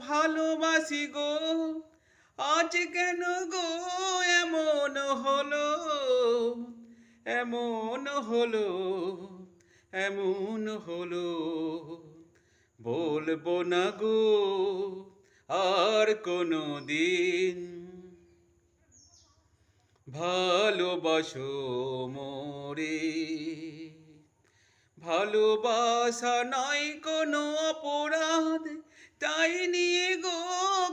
ভালোবাসি গো। আজ কেন গো এমন হলো? এমন হলো এমন হলো। বলব না গো আর কোনো দিন। ভালোবাসো মোরে। ভালোবাসা নয় কোনো অপরাধ। তাই নিয়ে গো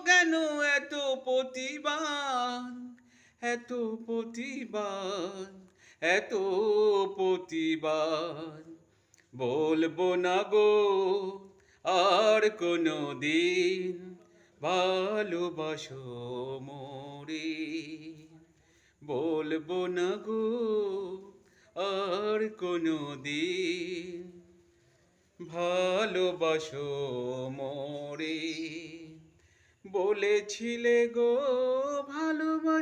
কেন এত প্রতিবাদ? এত প্রতিবাদ এত প্রতিবাদ। বলব না গো, আর কোনো দিন ভালোবাসো মোরে। বলব না গো, আর কোনো দিন ভালোবাসো মোরে। বলেছিলে গো ভালোবাসি